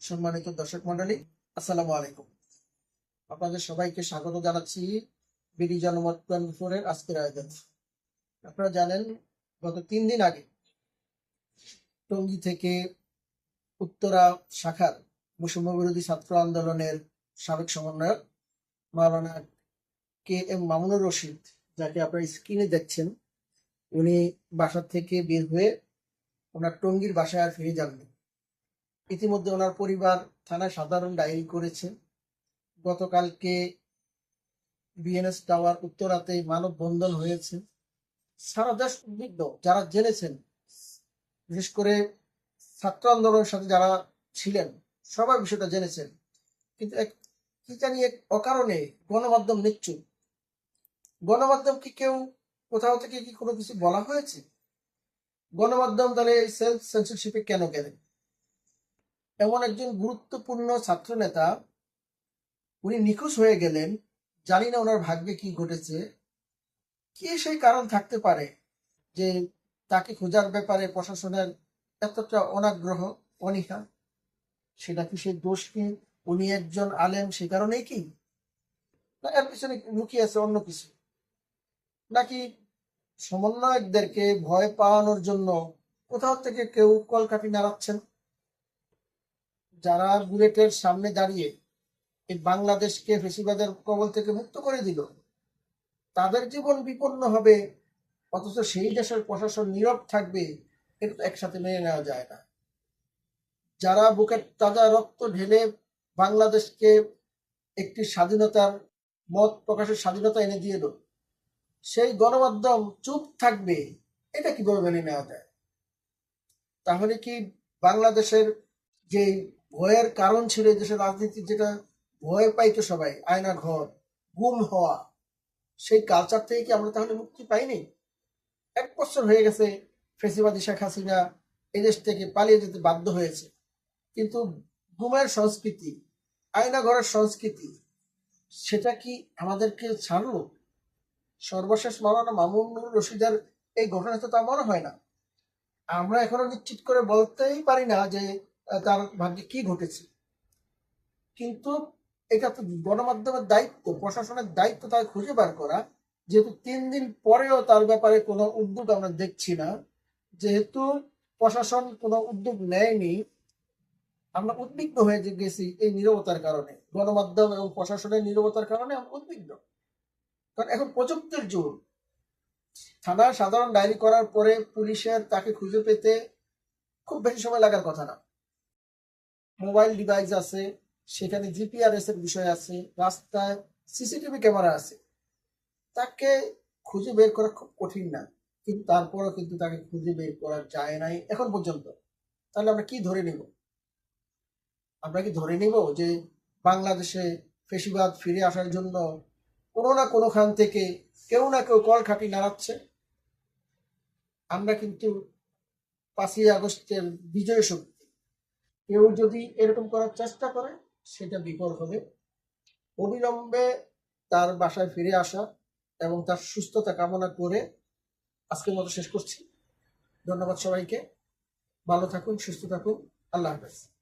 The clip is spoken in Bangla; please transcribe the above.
সম্মানিত দর্শক মন্ডলী আসসালামু আলাইকুম। আপনাদের সবাইকে স্বাগত জানাচ্ছি বিডি জনমত টোয়েন্টি আজকের আয়োজন। আপনারা জানেন, গত তিন দিন আগে টঙ্গী থেকে উত্তরা শাখার বৈষম্য বিরোধী ছাত্র আন্দোলনের সাবেক সমন্বয়ক মাওলানা কে এম মামুনুর রশিদ, যাকে আপনারা স্ক্রিনে দেখছেন, উনি বাসা থেকে বের হয়ে ওনার টঙ্গীর বাসায় আর ফিরে যাননি। ইতিমধ্যে ওনার পরিবার থানায় সাধারণ ডায়েরি করেছে। গতকালকে বিএনএস টাওয়ার উত্তরাতে মানববন্ধন হয়েছে। সারা দেশ উদ্বিগ্ন, যারা জেনেছেন বিশেষ করে ছাত্র আন্দোলনের সাথে যারা ছিলেন, সবাই বিষয়টা জেনেছেন। কিন্তু এক কি জানি এক অকারণে গণমাধ্যম নিচ্ছু গণমাধ্যম কি কেউ কোথাও থেকে কি কোনো কিছু বলা হয়েছে? গণমাধ্যম তাহলে সেলফ সেন্সরশিপে কেন গেলেন? এমন একজন গুরুত্বপূর্ণ ছাত্র নেতা উনি নিখোঁজ হয়ে গেলেন। জানি না ওনার ভাগ্যে কি ঘটেছে। কি সেই কারণ থাকতে পারে যে তাকে খোঁজার ব্যাপারে প্রশাসনের এতটা অনাগ্রহ, অনীহা? সেটা কি সেই দোষ কি? উনি একজন আলেম, সে কারণেই কি? না, এর পিছনে লুকিয়ে আছে অন্য কিছু। নাকি সমন্বয়কদেরকে ভয় পাওয়ানোর জন্য কোথাও থেকে কেউ কলকাঠি নাড়াচ্ছেন? যারা বুলেটের সামনে দাঁড়িয়ে এই বাংলাদেশকে ফেসিবাদের কবল থেকে মুক্ত করে দিল, তাদের জীবন বিপন্ন হবে, অথচ সেই দেশের প্রশাসন নীরব থাকবে, এটা একসাথে মেনে নেওয়া যায় না। যারা বুকের তাজা রক্ত ঢেলে বাংলাদেশকে একটি স্বাধীনতার মত প্রকাশের স্বাধীনতা এনে দিয়ে সেই গণমাধ্যম চুপ থাকবে, এটা কীভাবে মেনে নেওয়া যায়? তাহলে কি বাংলাদেশের যে ভয়ের কারণ ছিল দেশের রাজনীতি, যেটা ভয় পাইতো সবাই, আয়না ঘর, গুম হওয়া, সেই কালচার থেকে কি আমরা তাহলে মুক্তি পাইনি? এক বছর হয়ে গেছে, ফেসিবাদী শেখ হাসিনা এই দেশ থেকে পালিয়ে যেতে বাধ্য হয়েছে। কিন্তু গুমের সংস্কৃতি, আয়না ঘরের সংস্কৃতি, সেটা কি আমাদেরকে ছাড়লো? সর্বশেষ মাওলানা মামুনুর রশিদের এই ঘটনা তো তা মনে হয় না। আমরা এখনও নিশ্চিত করে বলতেই পারি না যে তার ভাগ্যে কি ঘটেছে। কিন্তু এটা তো গণমাধ্যমের দায়িত্ব, প্রশাসনের দায়িত্ব তাকে খুঁজে বার করা। যেহেতু তিন দিন পরেও তার ব্যাপারে কোনো উদ্যোগ আমরা দেখছি না। যেহেতু প্রশাসন কোনো উদ্যোগ নেয়নি, আমরা উদ্বিগ্ন হয়ে গেছি এই নীরবতার কারণে। গণমাধ্যম এবং প্রশাসনের নীরবতার কারণে আমরা উদ্বিগ্ন। কারণ এখন প্রযুক্তির যুগ। থানার সাধারণ ডায়েরি করার পরে পুলিশের তাকে খুঁজে পেতে খুব বেশি সময় লাগার কথা না। মোবাইল ডিভাইস আছে, সেখানে জিপিআরএস এর বিষয় আছে, রাস্তায় সিসিটিভি ক্যামেরা আছে। তাকে খুঁজে বের করা খুব কঠিন না, কিন্তু তারপরও কিন্তু তাকে খুঁজে বের করা যায় নাই এখন পর্যন্ত। তাহলে আমরা কি ধরে নিব? আমরা কি ধরে নিব যে বাংলাদেশে ফেসিবাদ ফিরে আসার জন্য কোনো না কোনোখান থেকে কেউ না কেউ কল খাটি নাড়াচ্ছে। আমরা কিন্তু পাঁচই আগস্টের বিজয় শক্তি। কেউ যদি এরকম করার চেষ্টা করে, সেটা বিফল হবে। অবিলম্বে তার বাসায় ফিরে আসা এবং তার সুস্থতা কামনা করে আজকের মতো শেষ করছি। ধন্যবাদ সবাইকে। ভালো থাকুন, সুস্থ থাকুন। আল্লাহ হাফেজ।